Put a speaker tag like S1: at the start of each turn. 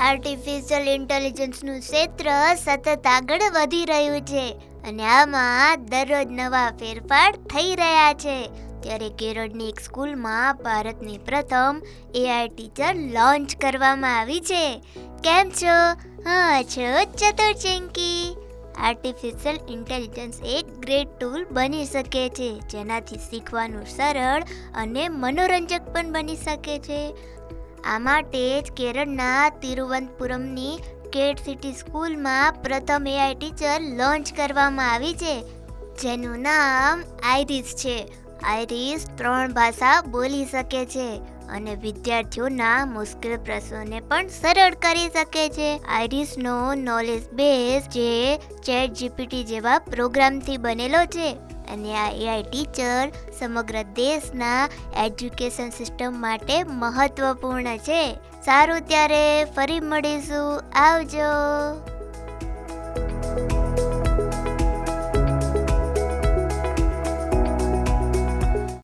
S1: Artificial ઇન્ટેલિજન્સનું ક્ષેત્ર સતત આગળ વધી રહ્યું છે અને આમાં દરરોજ નવા ફેરફાર થઈ રહ્યા છે. ત્યારે કેરળની એક સ્કૂલમાં ભારતની પ્રથમ એઆઈ ટીચર લોન્ચ કરવામાં આવી છે. કેમ છો? હા, છો ચતુર ચિંકી આર્ટિફિશિયલ ઇન્ટેલિજન્સ એક ગ્રેટ ટૂલ બની શકે છે, જેનાથી શીખવાનું સરળ અને મનોરંજક પણ બની શકે છે. આ માટે જ કેરળના તિરુવનંતપુરમની કેટ સિટી સ્કૂલમાં પ્રથમ એઆઈ ટીચર લોન્ચ કરવામાં આવી છે, જેનું નામ આઈરિસ છે. આઈરિસ ત્રણ ભાષા બોલી શકે છે. અને વિદ્યાર્થીઓના મુશ્કેલ પ્રશ્નોને પણ સરળ કરી શકે છે. આઈરિસનો નોલેજ બેઝ જે ચેટ જીપીટી જેવા પ્રોગ્રામથી બનેલો છે અને આ એઆઈ ટીચર સમગ્ર દેશના એજ્યુકેશન સિસ્ટમ માટે મહત્વપૂર્ણ છે. સારું, ત્યારે ફરી મળીશું. આવજો.